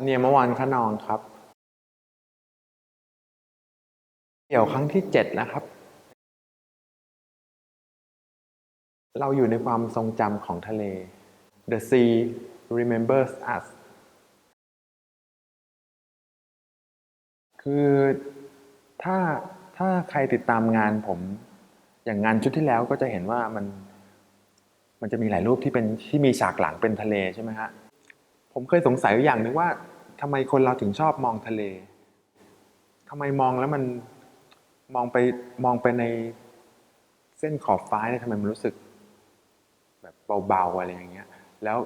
เนียมวันขนองครับ เดี่ยวครั้งที่เจ็ดนะครับ เราอยู่ในความทรงจำของทะเล The sea remembers us คือถ้าถ้าใครติดตามงานผม อย่างงานชุดที่แล้วก็จะเห็นว่ามัน มันจะมีหลายรูปที่เป็นที่มีฉากหลังเป็นทะเลใช่ไหมฮะ ผมเคยสงสัยอยู่อย่างหนึ่งว่าทำไมคนเราถึงชอบมองทะเลทำไมมองแล้วมันมองไปมองไปในเส้นขอบฟ้าเนี่ยทำไมมันรู้สึก แบบเบาๆอะไรอย่างเงี้ย แล้ว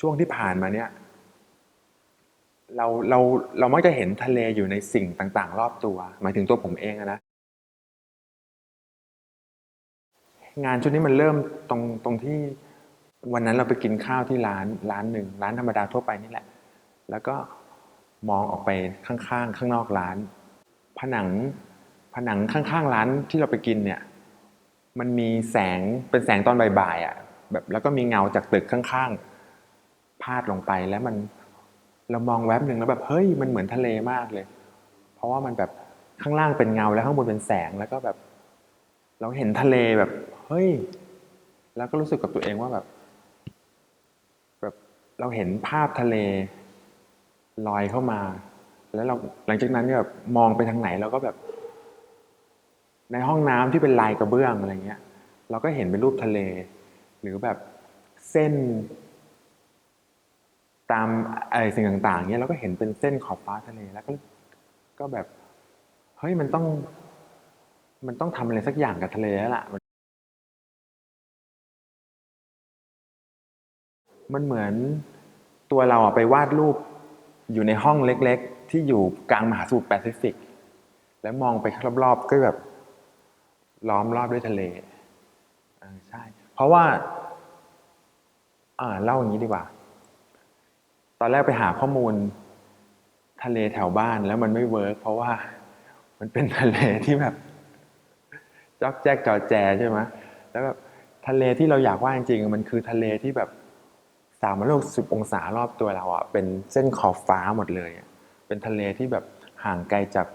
ช่วงที่ผ่านมาเนี่ย เราเราเรามักจะเห็นทะเลอยู่ในสิ่งต่าง ๆ รอบตัว หมายถึงตัวผมเองนะงานชุดนี้มันเริ่มตรงตรงที่ วันนั้นเราไปกินข้าวที่ร้านร้านหนึ่งร้านธรรมดาทั่วไปนี่แหละ แล้วก็มองออกไปข้างๆ ข้างนอกร้าน ผนังผนังข้างๆร้านที่เราไปกินเนี่ย มันมีแสงเป็นแสงตอนบ่ายๆอะแบบแล้วก็มีเงาจากตึกข้างๆพาดลงไปแล้วมันเรามองแวบหนึ่งแล้วแบบเฮ้ยมันเหมือนทะเลมากเลย เพราะว่ามันแบบข้างล่างเป็นเงาแล้วข้างบนเป็นแสงแล้วก็แบบ เราเห็นทะเลแบบเฮ้ย แล้วก็รู้สึกกับตัวเองว่าแบบ แบบเราเห็นภาพทะเลลอยเข้ามา แล้วเราหลังจากนั้นเนี่ยแบบมองไปทางไหนเราก็แบบ ในห้องน้ำที่เป็นลายกระเบื้องอะไรเงี้ย เราก็เห็นเป็นรูปทะเล หรือแบบเส้น ตามอะไรสิ่งต่าง ๆเนี่ยเราก็เห็นเป็นเส้นขอบฟ้าทะเลแล้วก็ก็แบบเฮ้ยมันต้อง มันต้องทำอะไรสักอย่างกับทะเลแล้วล่ะ มันเหมือนตัวเราไปวาดรูปอยู่ในห้องเล็ก ๆ ที่อยู่กลางมหาสมุทรแปซิฟิก แล้วมองไปรอบๆก็แบบล้อมรอบด้วยทะเลใช่ เพราะว่า อ่าเล่าอย่างนี้ดีกว่า ตอนแรกไปหาข้อมูลทะเลแถวบ้านแล้วมันไม่เวิร์กเพราะว่ามันเป็นทะเลที่แบบจอกแจ๊กจอแจใช่ไหมแล้วแบบทะเลที่เราอยากว่าจริงๆมันคือทะเลที่แบบ สามร้อยสิบองศารอบตัวเราอะเป็นเส้นขอบฟ้าหมดเลยเป็นทะเลที่แบบห่างไกลจาก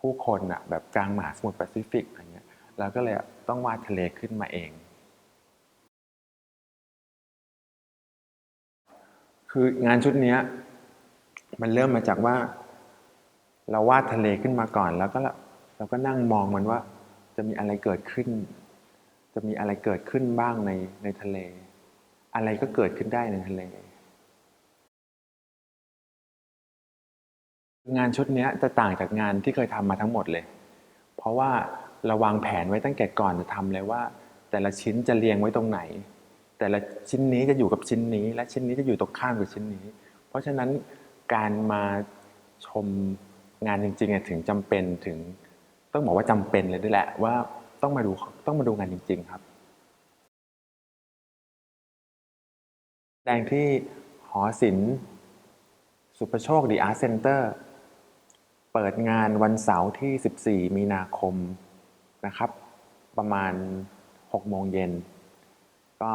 ผู้คนอะแบบกลางมหาสมุทรแปซิฟิกอะไรเงี้ยเราก็เลยต้องวาดทะเลขึ้นมาเอง คืองานชุดนี้มันเริ่มมาจากว่า เราวาดทะเลขึ้นมาก่อนแล้วก็เราเราก็นั่งมองมันว่า จะมีอะไรเกิดขึ้น จะมีอะไรเกิดขึ้นบ้างในในทะเล อะไรก็เกิดขึ้นได้ในทะเล งานชุดนี้จะต่างจากงานที่เคยทำมาทั้งหมดเลย เพราะว่าเราวางแผนไว้ตั้งแต่ก่อนจะทำเลยว่า แต่ละชิ้นจะเรียงไว้ตรงไหน แต่ละชิ้นนี้จะอยู่กับชิ้นนี้ และชิ้นนี้จะอยู่ตรงข้ามกับชิ้นนี้ เพราะฉะนั้นการมาชมงานจริงๆอะถึงจำเป็นถึง ต้องบอกว่าจำเป็นเลยด้วยแหละว่าต้องมาดูต้องมาดูงานจริง ๆ ครับ แสดงที่หอศิลป์สุประโชคดีอาร์ตเซ็นเตอร์ เปิดงานวันเสาร์ที่ 14 มีนาคมนะครับ ประมาณ 6 โมงเย็น ก็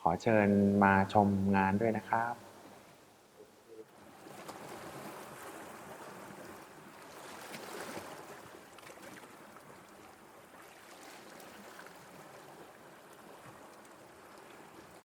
ขอเชิญมาชมงานด้วยนะครับ